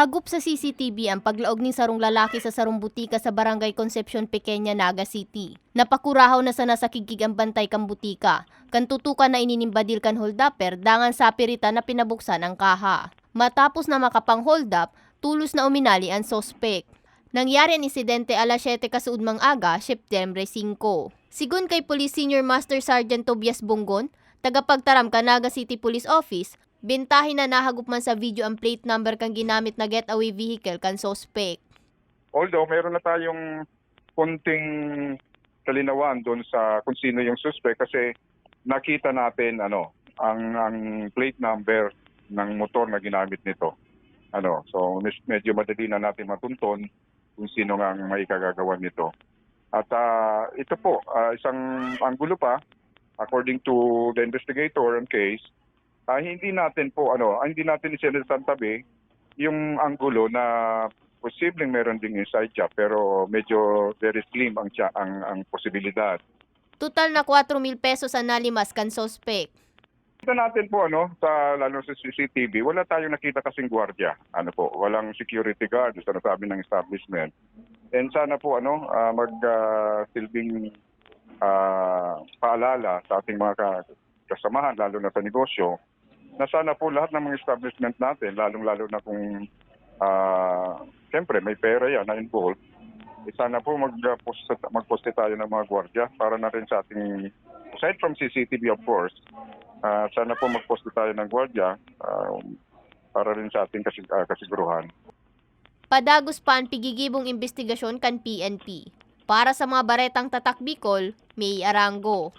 Hagup sa CCTV ang paglaog ni sarong lalaki sa sarong butika sa Barangay Concepcion Pequeña, Naga City. Napakurahaw na sa nasakigig ang bantay kang butika. Kantutukan na ininimbadil kan holdupper dangan sa pirita na pinabuksan ang kaha. Matapos na makapang hold up, tulos na uminali ang sospek. Nangyari ang insidente alas 7 kasuudmang aga, September 5. Sigun kay Police Senior Master Sergeant Tobias Bunggon, tagapagtaram ka Naga City Police Office, Bintahin na nahagup man sa video ang plate number kang ginamit na getaway vehicle kan suspect. Although meron na tayong konting kalinawan doon sa kung sino yung suspect kasi nakita natin ano ang ang plate number ng motor na ginamit nito. Ano, so medyo madali na natin matunton kung sino nga ang may kagagawa nito. At ah, ito po, ah, isang anggulo pa according to the investigator on case, ah, hindi natin po ano, ah, hindi natin isinasantabi yung anggulo na posibleng meron ding inside job pero medyo very slim ang ang ang posibilidad. Total na 4,000 pesos ang nalimas kan suspect. Kita natin po ano sa lalo sa CCTV, wala tayong nakita kasing gwardiya. Ano po, walang security guard sa nasabi ng establishment. And sana po ano ah, mag ah, silbing ah, paalala sa ating mga ka- kasamahan lalo na sa negosyo na sana po lahat ng mga establishment natin, lalong-lalo na kung ah, siyempre may pera yan na involved, eh, sana po mag-post, mag-poste tayo ng mga gwardiya para na rin sa ating, aside from CCTV of course, ah, sana po mag-poste tayo ng gwardiya ah, para rin sa ating kasig- ah, kasiguruhan. Padagos pa ang pigigibong investigasyon kan PNP. Para sa mga baretang tatak Bicol, May Arango.